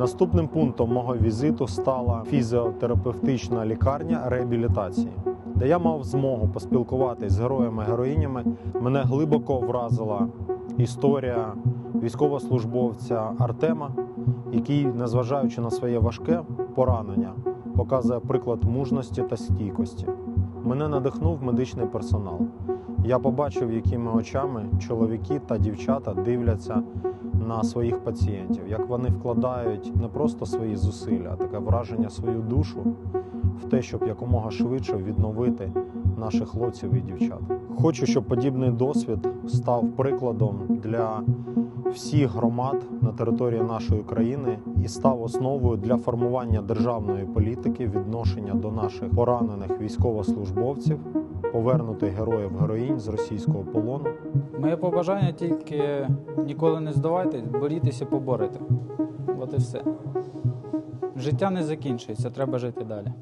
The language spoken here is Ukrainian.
Наступним пунктом мого візиту стала фізіотерапевтична лікарня реабілітації, де я мав змогу поспілкуватись з героями-героїнями. Мене глибоко вразила історія військовослужбовця Артема, який, незважаючи на своє важке поранення, показує приклад мужності та стійкості. Мене надихнув медичний персонал. Я побачив, якими очами чоловіки та дівчата дивляться на своїх пацієнтів, як вони вкладають не просто свої зусилля, а таке враження свою душу в те, щоб якомога швидше відновити наших хлопців і дівчат. Хочу, щоб подібний досвід став прикладом для всіх громад на території нашої країни і став основою для формування державної політики відношення до наших поранених військовослужбовців, повернути героїв героїнь з російського полону. Моє побажання тільки ніколи не здавайтесь, борітеся, поборете. От і все. Життя не закінчується, треба жити далі.